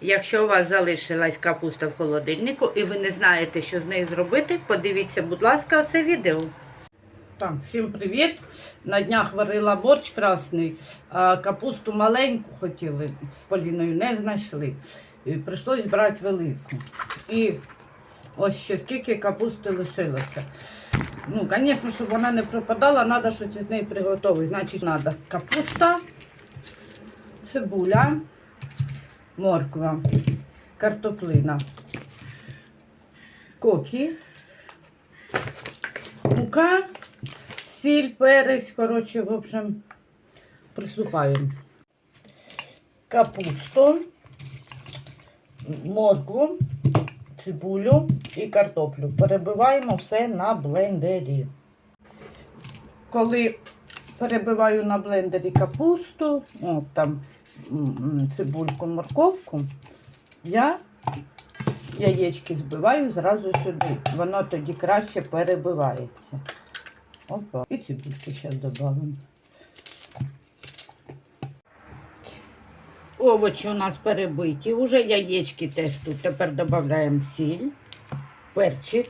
Якщо у вас залишилась капуста в холодильнику і ви не знаєте, що з нею зробити, подивіться, будь ласка, оце відео. Так, всім привіт. На днях варила борщ красний, а капусту маленьку хотіли з Поліною, не знайшли. І прийшлось брати велику. І ось ще скільки капусти лишилося. Ну, звісно, щоб вона не пропадала, треба щось з неї приготувати. Значить, треба капуста, цибуля, морква, картоплина, кокі, мука, сіль, перець, коротше, в общем, приступаємо. Капусту, моркву, цибулю і картоплю. Перебиваємо все на блендері. Коли перебиваю на блендері капусту, от там цибульку, морковку, я яєчки збиваю зразу сюди. Воно тоді краще перебивається. Опа. І цибульки зараз додамо. Овочі у нас перебиті, уже яєчки теж тут. Тепер додаємо сіль, перчик.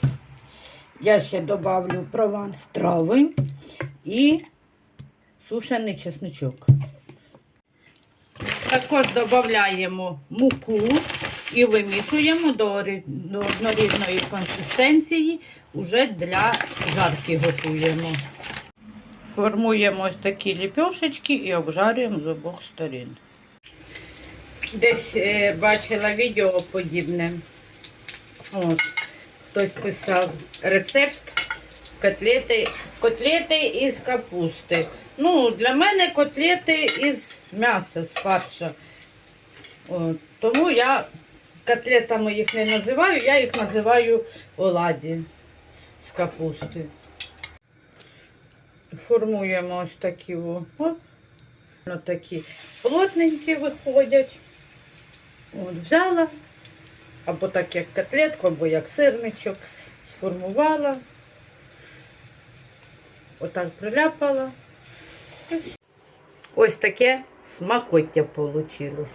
Я ще добавлю прованс трави і сушений чесничок. Також додаємо муку і вимішуємо до, однорідної консистенції, уже для жарки готуємо. Формуємо ось такі ліпешечки і обжарюємо з обох сторін. Десь е, бачила відео подібне. От. Хтось писав рецепт котлети, котлети із капусти. Ну, для мене котлети із м'яса, з фарша. Тому я котлетами їх не називаю, я їх називаю оладі з капусти. Формуємо ось такі о. Оп. Такі плотненькі виходять. От, взяла, або так як котлетку, або як сирничок, сформувала, отак приляпала. Ось таке смакоття вийшло.